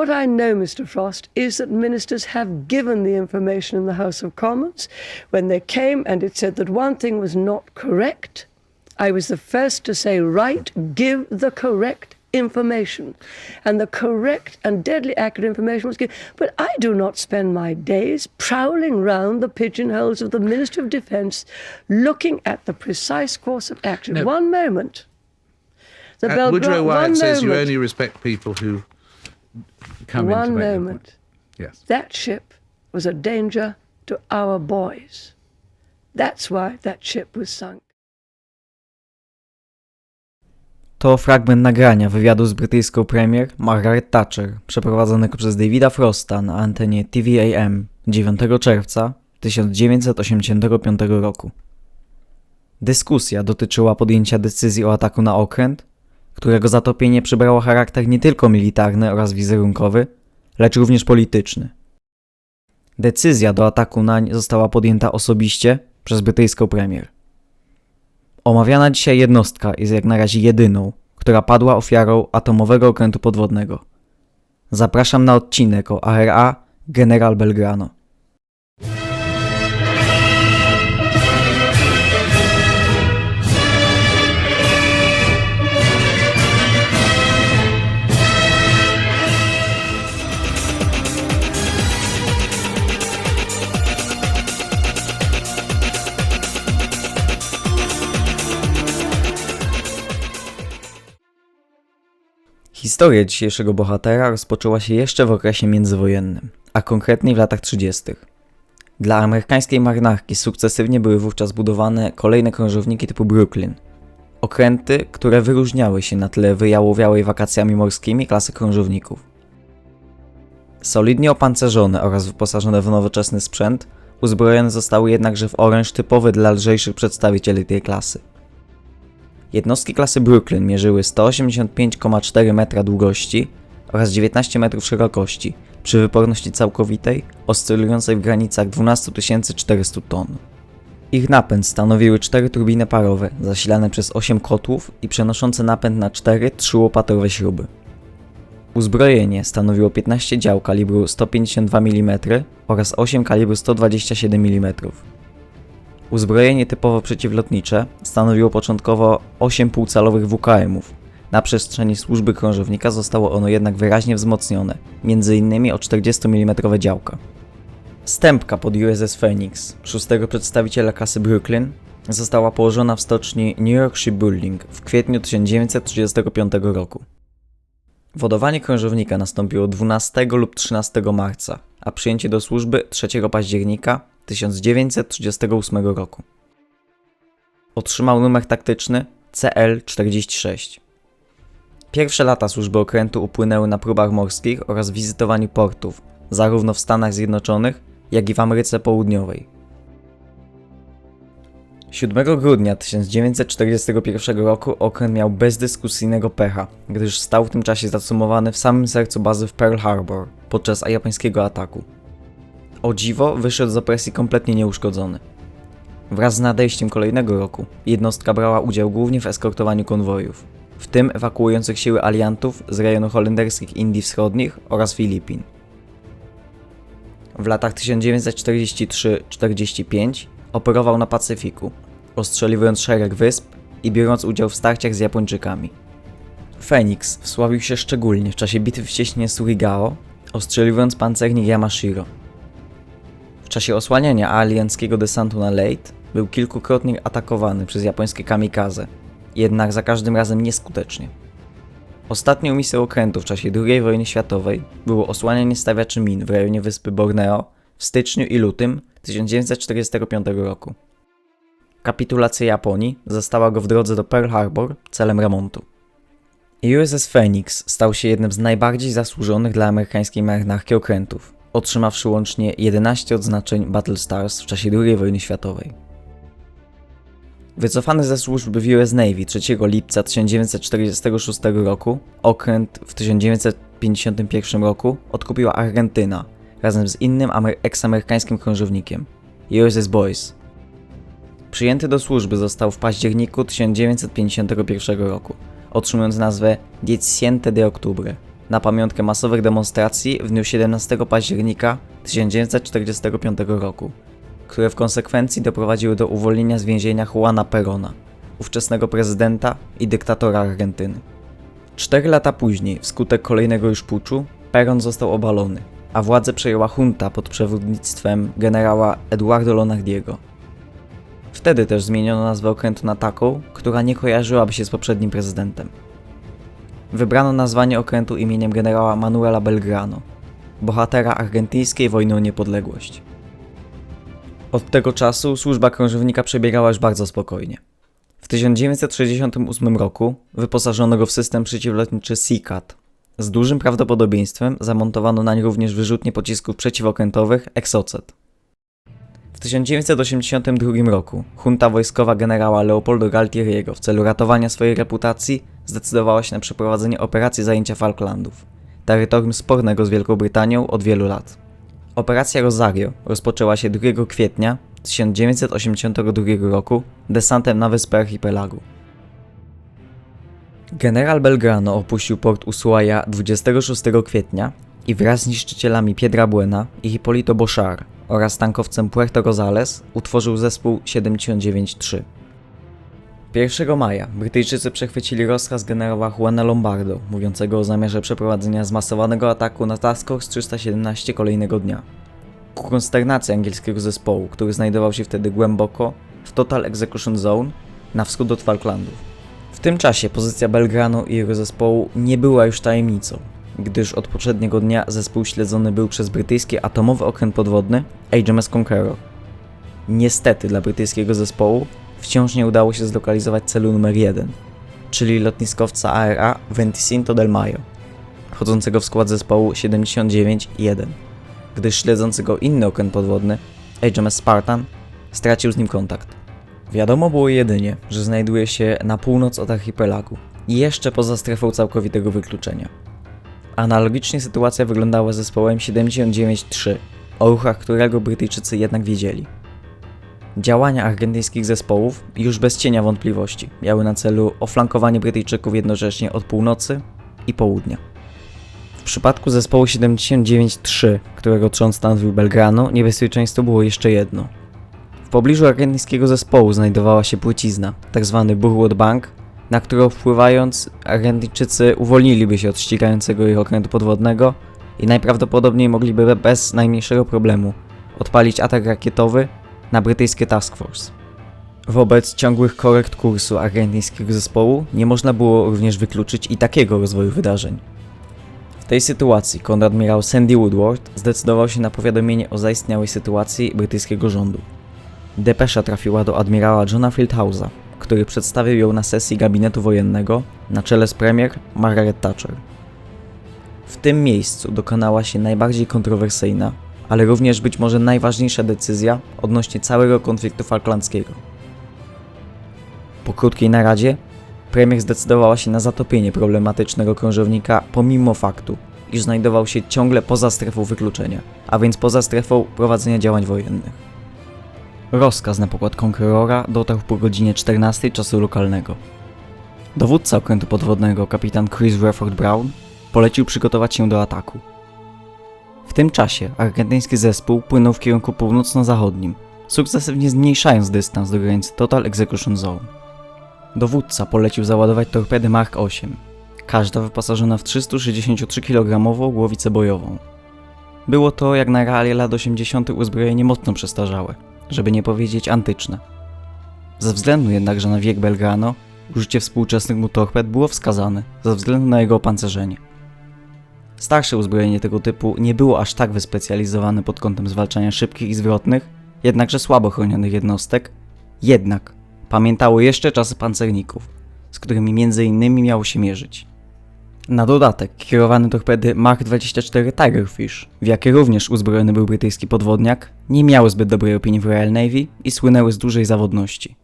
What I know, Mr. Frost, is that ministers have given the information in the House of Commons. When they came and it said that one thing was not correct, I was the first to say, right, give the correct information. And the correct and deadly accurate information was given. But I do not spend my days prowling round the pigeonholes of the Ministry of Defence looking at the precise course of action. No. One moment. The Uh, Belgra- Woodrow Wyatt says you only respect people who come in to One moment. point. Yes. That ship was a danger to our boys. That's why that ship was sunk. To fragment nagrania wywiadu z brytyjską premier Margaret Thatcher, przeprowadzonego przez Davida Frosta na antenie TVAM 9 czerwca 1985 roku. Dyskusja dotyczyła podjęcia decyzji o ataku na okręt, którego zatopienie przybrało charakter nie tylko militarny oraz wizerunkowy, lecz również polityczny. Decyzja do ataku nań została podjęta osobiście przez brytyjską premier. Omawiana dzisiaj jednostka jest jak na razie jedyną, która padła ofiarą atomowego okrętu podwodnego. Zapraszam na odcinek o ARA General Belgrano. Historia dzisiejszego bohatera rozpoczęła się jeszcze w okresie międzywojennym, a konkretniej w latach 30. Dla amerykańskiej marynarki sukcesywnie były wówczas budowane kolejne krążowniki typu Brooklyn. Okręty, które wyróżniały się na tle wyjałowiałej wakacjami morskimi klasy krążowników. Solidnie opancerzone oraz wyposażone w nowoczesny sprzęt, uzbrojone zostały jednakże w oręż typowy dla lżejszych przedstawicieli tej klasy. Jednostki klasy Brooklyn mierzyły 185,4 metra długości oraz 19 metrów szerokości, przy wyporności całkowitej oscylującej w granicach 12 400 ton. Ich napęd stanowiły cztery turbiny parowe, zasilane przez 8 kotłów i przenoszące napęd na 4 trzyłopatowe śruby. Uzbrojenie stanowiło 15 dział kalibru 152 mm oraz 8 kalibru 127 mm. Uzbrojenie typowo przeciwlotnicze stanowiło początkowo 8 półcalowych WKM-ów. Na przestrzeni służby krążownika zostało ono jednak wyraźnie wzmocnione, m.in. o 40 mm działka. Stępka pod USS Phoenix, szóstego przedstawiciela klasy Brooklyn, została położona w stoczni New York Shipbuilding w kwietniu 1935 roku. Wodowanie krążownika nastąpiło 12 lub 13 marca, a przyjęcie do służby 3 października 1938 roku. Otrzymał numer taktyczny CL-46. Pierwsze lata służby okrętu upłynęły na próbach morskich oraz wizytowaniu portów, zarówno w Stanach Zjednoczonych, jak i w Ameryce Południowej. 7 grudnia 1941 roku okręt miał bezdyskusyjnego pecha, gdyż stał w tym czasie zacumowany w samym sercu bazy w Pearl Harbor podczas japońskiego ataku. O dziwo wyszedł z opresji kompletnie nieuszkodzony. Wraz z nadejściem kolejnego roku jednostka brała udział głównie w eskortowaniu konwojów, w tym ewakuujących siły aliantów z rejonu holenderskich Indii Wschodnich oraz Filipin. W latach 1943-45 operował na Pacyfiku, ostrzeliwując szereg wysp i biorąc udział w starciach z Japończykami. Phoenix wsławił się szczególnie w czasie bitwy w cieśninie Surigao, ostrzeliwując pancernik Yamashiro. W czasie osłaniania alianckiego desantu na Leyte był kilkukrotnie atakowany przez japońskie kamikaze, jednak za każdym razem nieskutecznie. Ostatnią misją okrętu w czasie II wojny światowej było osłanianie stawiaczy min w rejonie wyspy Borneo w styczniu i lutym 1945 roku. Kapitulacja Japonii zastała go w drodze do Pearl Harbor celem remontu. USS Phoenix stał się jednym z najbardziej zasłużonych dla amerykańskiej marynarki okrętów, otrzymawszy łącznie 11 odznaczeń Battle Stars w czasie II wojny światowej. Wycofany ze służby w US Navy 3 lipca 1946 roku, okręt w 1951 roku odkupiła Argentyna razem z innym amer- eksamerykańskim krążownikiem USS Boys. Przyjęty do służby został w październiku 1951 roku, otrzymując nazwę Dieciente de Octubre, na pamiątkę masowych demonstracji w dniu 17 października 1945 roku, które w konsekwencji doprowadziły do uwolnienia z więzienia Juana Perona, ówczesnego prezydenta i dyktatora Argentyny. Cztery lata później, wskutek kolejnego już puczu, Peron został obalony, a władzę przejęła junta pod przewodnictwem generała Eduardo Lonardiego. Wtedy też zmieniono nazwę okrętu na taką, która nie kojarzyłaby się z poprzednim prezydentem. Wybrano nazwanie okrętu imieniem generała Manuela Belgrano, bohatera argentyńskiej wojny o niepodległość. Od tego czasu służba krążownika przebiegała już bardzo spokojnie. W 1968 roku wyposażono go w system przeciwlotniczy SeaCat. Z dużym prawdopodobieństwem zamontowano nań również wyrzutnie pocisków przeciwokrętowych Exocet. W 1982 roku junta wojskowa generała Leopoldo Galtieriego w celu ratowania swojej reputacji zdecydowała się na przeprowadzenie operacji zajęcia Falklandów, terytorium spornego z Wielką Brytanią od wielu lat. Operacja Rosario rozpoczęła się 2 kwietnia 1982 roku desantem na wyspę archipelagu. General Belgrano opuścił port Ushuaia 26 kwietnia i wraz z niszczycielami Piedra Buena i Hipolito Bochar oraz tankowcem Puerto Rosales utworzył zespół 79-3. 1 maja Brytyjczycy przechwycili rozkaz generała Juana Lombardo, mówiącego o zamiarze przeprowadzenia zmasowanego ataku na Task Force 317 kolejnego dnia. Ku konsternacji angielskiego zespołu, który znajdował się wtedy głęboko w Total Execution Zone na wschód od Falklandów. W tym czasie pozycja Belgrano i jego zespołu nie była już tajemnicą, gdyż od poprzedniego dnia zespół śledzony był przez brytyjski atomowy okręt podwodny HMS Conqueror. Niestety dla brytyjskiego zespołu wciąż nie udało się zlokalizować celu numer 1, czyli lotniskowca ARA Venticinto del Mayo, wchodzącego w skład zespołu 79-1, gdyż śledzący go inny okręt podwodny, HMS Spartan, stracił z nim kontakt. Wiadomo było jedynie, że znajduje się na północ od archipelagu jeszcze poza strefą całkowitego wykluczenia. Analogicznie sytuacja wyglądała z zespołem 79-3, o ruchach którego Brytyjczycy jednak wiedzieli. Działania argentyńskich zespołów, już bez cienia wątpliwości, miały na celu oflankowanie Brytyjczyków jednocześnie od północy i południa. W przypadku zespołu 79-3, którego trzon stanowił Belgrano, niebezpieczeństwo było jeszcze jedno. W pobliżu argentyńskiego zespołu znajdowała się płycizna, tzw. Burwood Bank, na którą wpływając Argentyńczycy uwolniliby się od ścigającego ich okrętu podwodnego i najprawdopodobniej mogliby bez najmniejszego problemu odpalić atak rakietowy na brytyjskie Task Force. Wobec ciągłych korekt kursu argentyńskiego zespołu nie można było również wykluczyć i takiego rozwoju wydarzeń. W tej sytuacji konradmirał Sandy Woodward zdecydował się na powiadomienie o zaistniałej sytuacji brytyjskiego rządu. Depesza trafiła do admirała Johna Fieldhouse'a, który przedstawił ją na sesji gabinetu wojennego na czele z premier Margaret Thatcher. W tym miejscu dokonała się najbardziej kontrowersyjna, ale również być może najważniejsza decyzja odnośnie całego konfliktu falklandzkiego. Po krótkiej naradzie, premier zdecydowała się na zatopienie problematycznego krążownika pomimo faktu, iż znajdował się ciągle poza strefą wykluczenia, a więc poza strefą prowadzenia działań wojennych. Rozkaz na pokład Conquerora dotarł po godzinie 14 czasu lokalnego. Dowódca okrętu podwodnego, kapitan Chris Refford Brown, polecił przygotować się do ataku. W tym czasie argentyński zespół płynął w kierunku północno-zachodnim, sukcesywnie zmniejszając dystans do granicy Total Execution Zone. Dowódca polecił załadować torpedy Mark 8, każda wyposażona w 363 kg głowicę bojową. Było to jak na realia lat 80. uzbrojenie mocno przestarzałe, żeby nie powiedzieć antyczne. Ze względu jednakże na wiek Belgrano, użycie współczesnych mu było wskazane ze względu na jego opancerzenie. Starsze uzbrojenie tego typu nie było aż tak wyspecjalizowane pod kątem zwalczania szybkich i zwrotnych, jednakże słabo chronionych jednostek, jednak pamiętało jeszcze czasy pancerników, z którymi m.in. miało się mierzyć. Na dodatek kierowane torpedy Mark 24 Tigerfish, w jakie również uzbrojony był brytyjski podwodniak, nie miały zbyt dobrej opinii w Royal Navy i słynęły z dużej zawodności.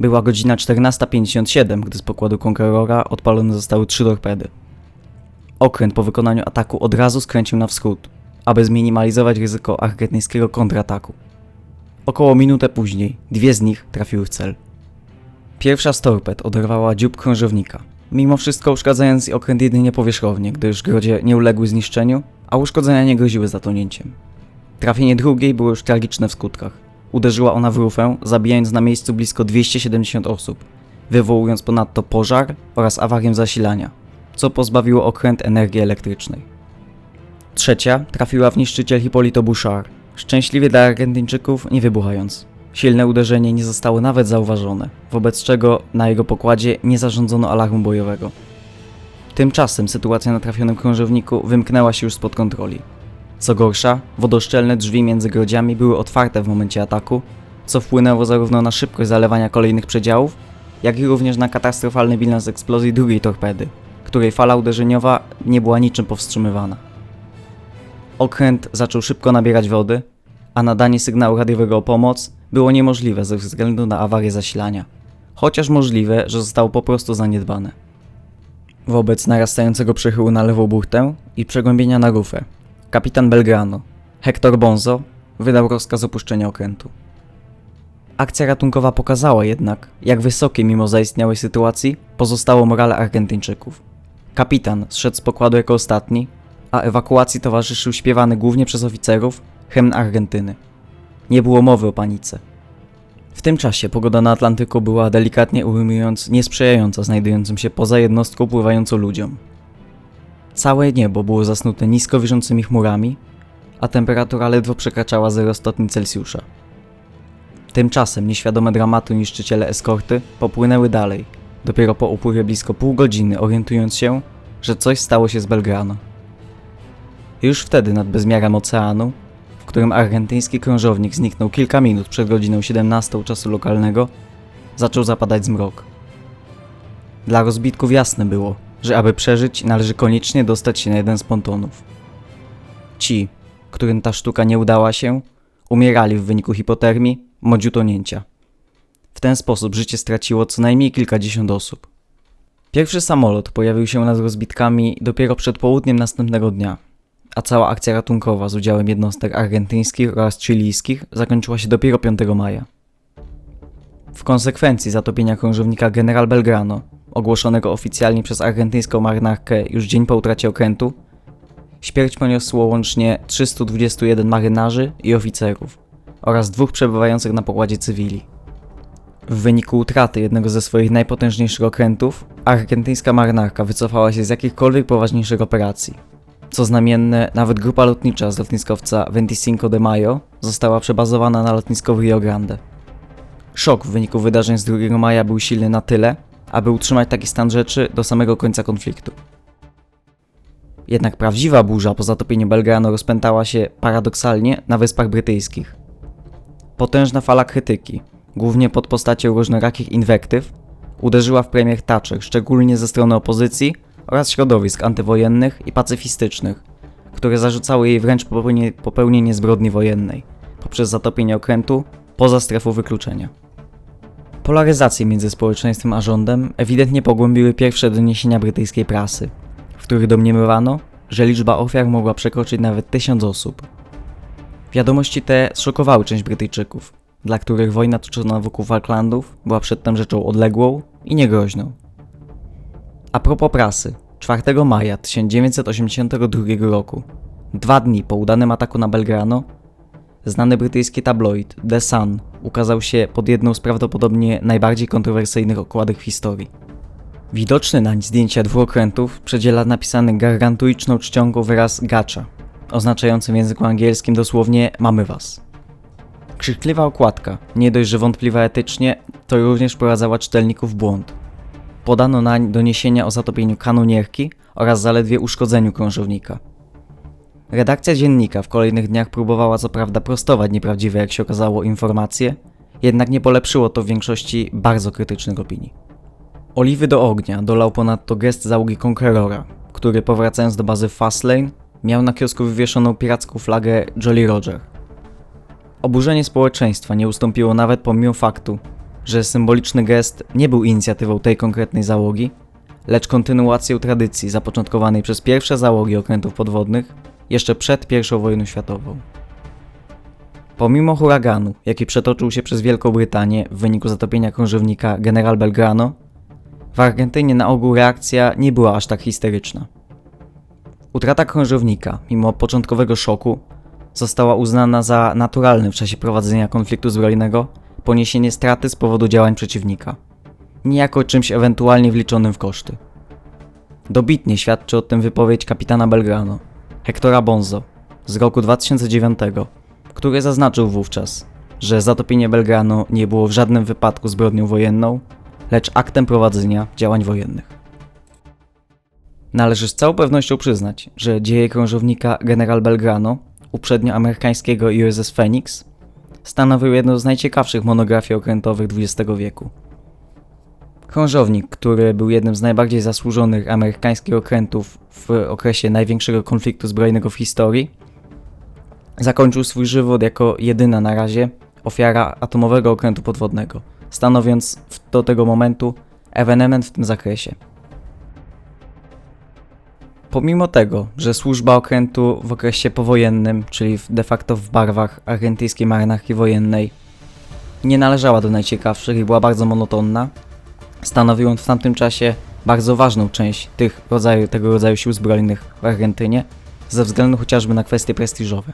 Była godzina 14.57, gdy z pokładu Conquerora odpalone zostały trzy torpedy. Okręt po wykonaniu ataku od razu skręcił na wschód, aby zminimalizować ryzyko argentyńskiego kontrataku. Około minutę później dwie z nich trafiły w cel. Pierwsza z torped oderwała dziób krążownika, mimo wszystko uszkadzając okręt jedynie powierzchownie, gdyż grodzie nie uległy zniszczeniu, a uszkodzenia nie groziły zatonięciem. Trafienie drugiej było już tragiczne w skutkach. Uderzyła ona w rufę, zabijając na miejscu blisko 270 osób, wywołując ponadto pożar oraz awarię zasilania, co pozbawiło okręt energii elektrycznej. Trzecia trafiła w niszczyciel Hippolyto Bouchard, szczęśliwie dla Argentyńczyków nie wybuchając. Silne uderzenie nie zostało nawet zauważone, wobec czego na jego pokładzie nie zarządzono alarmu bojowego. Tymczasem sytuacja na trafionym krążowniku wymknęła się już spod kontroli. Co gorsza, wodoszczelne drzwi między grodziami były otwarte w momencie ataku, co wpłynęło zarówno na szybkość zalewania kolejnych przedziałów, jak i również na katastrofalny bilans eksplozji drugiej torpedy, której fala uderzeniowa nie była niczym powstrzymywana. Okręt zaczął szybko nabierać wody, a nadanie sygnału radiowego o pomoc było niemożliwe ze względu na awarię zasilania, chociaż możliwe, że zostało po prostu zaniedbane. Wobec narastającego przychyłu na lewą buchtę i przegłębienia na rufę, kapitan Belgrano, Hector Bonzo, wydał rozkaz opuszczenia okrętu. Akcja ratunkowa pokazała jednak, jak wysokie mimo zaistniałej sytuacji pozostało morale Argentyńczyków. Kapitan zszedł z pokładu jako ostatni, a ewakuacji towarzyszył śpiewany głównie przez oficerów hymn Argentyny. Nie było mowy o panice. W tym czasie pogoda na Atlantyku była delikatnie ujmując niesprzyjająca znajdującym się poza jednostką pływającą ludziom. Całe niebo było zasnute nisko wiszącymi chmurami, a temperatura ledwo przekraczała 0 stopni Celsjusza. Tymczasem nieświadome dramatu niszczyciele eskorty popłynęły dalej, dopiero po upływie blisko pół godziny orientując się, że coś stało się z Belgrano. Już wtedy nad bezmiarem oceanu, w którym argentyński krążownik zniknął kilka minut przed godziną 17 czasu lokalnego, zaczął zapadać zmrok. Dla rozbitków jasne było, że aby przeżyć należy koniecznie dostać się na jeden z pontonów. Ci, którym ta sztuka nie udała się, umierali w wyniku hipotermii bądź utonięcia. W ten sposób życie straciło co najmniej kilkadziesiąt osób. Pierwszy samolot pojawił się nad rozbitkami dopiero przed południem następnego dnia, a cała akcja ratunkowa z udziałem jednostek argentyńskich oraz chilijskich zakończyła się dopiero 5 maja. W konsekwencji zatopienia krążownika General Belgrano, ogłoszonego oficjalnie przez argentyńską marynarkę już dzień po utracie okrętu, śmierć poniosło łącznie 321 marynarzy i oficerów oraz dwóch przebywających na pokładzie cywili. W wyniku utraty jednego ze swoich najpotężniejszych okrętów, argentyńska marynarka wycofała się z jakichkolwiek poważniejszych operacji. Co znamienne, nawet grupa lotnicza z lotniskowca 25 de Mayo została przebazowana na lotnisko Rio Grande. Szok w wyniku wydarzeń z 2 maja był silny na tyle, aby utrzymać taki stan rzeczy do samego końca konfliktu. Jednak prawdziwa burza po zatopieniu Belgrano rozpętała się paradoksalnie na Wyspach Brytyjskich. Potężna fala krytyki, głównie pod postacią różnorakich inwektyw, uderzyła w premier Thatcher, szczególnie ze strony opozycji oraz środowisk antywojennych i pacyfistycznych, które zarzucały jej wręcz popełnienie, popełnienie zbrodni wojennej poprzez zatopienie okrętu poza strefą wykluczenia. Polaryzacje między społeczeństwem a rządem ewidentnie pogłębiły pierwsze doniesienia brytyjskiej prasy, w których domniemywano, że liczba ofiar mogła przekroczyć nawet tysiąc osób. Wiadomości te zszokowały część Brytyjczyków, dla których wojna toczona wokół Falklandów była przedtem rzeczą odległą i niegroźną. A propos prasy, 4 maja 1982 roku, dwa dni po udanym ataku na Belgrano, znany brytyjski tabloid The Sun ukazał się pod jedną z prawdopodobnie najbardziej kontrowersyjnych okładek w historii. Widoczny nań zdjęcia dwóch okrętów przedziela napisany gargantuiczną czcionką wyraz gacza, oznaczający w języku angielskim dosłownie mamy was. Krzykliwa okładka, nie dość, że wątpliwa etycznie, to również wprowadzała czytelników w błąd. Podano nań doniesienia o zatopieniu kanonierki oraz zaledwie uszkodzeniu krążownika. Redakcja dziennika w kolejnych dniach próbowała co prawda prostować nieprawdziwe, jak się okazało, informacje, jednak nie polepszyło to w większości bardzo krytycznych opinii. Oliwy do ognia dolał ponadto gest załogi Conquerora, który powracając do bazy Fastlane miał na kiosku wywieszoną piracką flagę Jolly Roger. Oburzenie społeczeństwa nie ustąpiło nawet pomimo faktu, że symboliczny gest nie był inicjatywą tej konkretnej załogi, lecz kontynuacją tradycji zapoczątkowanej przez pierwsze załogi okrętów podwodnych jeszcze przed I wojną światową. Pomimo huraganu, jaki przetoczył się przez Wielką Brytanię w wyniku zatopienia krążownika General Belgrano, w Argentynie na ogół reakcja nie była aż tak histeryczna. Utrata krążownika, mimo początkowego szoku, została uznana za naturalne w czasie prowadzenia konfliktu zbrojnego poniesienie straty z powodu działań przeciwnika, niejako czymś ewentualnie wliczonym w koszty. Dobitnie świadczy o tym wypowiedź kapitana Belgrano, Hectora Bonzo, z roku 2009, który zaznaczył wówczas, że zatopienie Belgrano nie było w żadnym wypadku zbrodnią wojenną, lecz aktem prowadzenia działań wojennych. Należy z całą pewnością przyznać, że dzieje krążownika General Belgrano, uprzednio amerykańskiego USS Phoenix, stanowił jedną z najciekawszych monografii okrętowych XX wieku. Krążownik, który był jednym z najbardziej zasłużonych amerykańskich okrętów w okresie największego konfliktu zbrojnego w historii, zakończył swój żywot jako jedyna na razie ofiara atomowego okrętu podwodnego, stanowiąc do tego momentu ewenement w tym zakresie. Pomimo tego, że służba okrętu w okresie powojennym, czyli de facto w barwach argentyńskiej marynarki wojennej, nie należała do najciekawszych i była bardzo monotonna, stanowił w tamtym czasie bardzo ważną część tych rodzaju, tego rodzaju sił zbrojnych w Argentynie, ze względu chociażby na kwestie prestiżowe.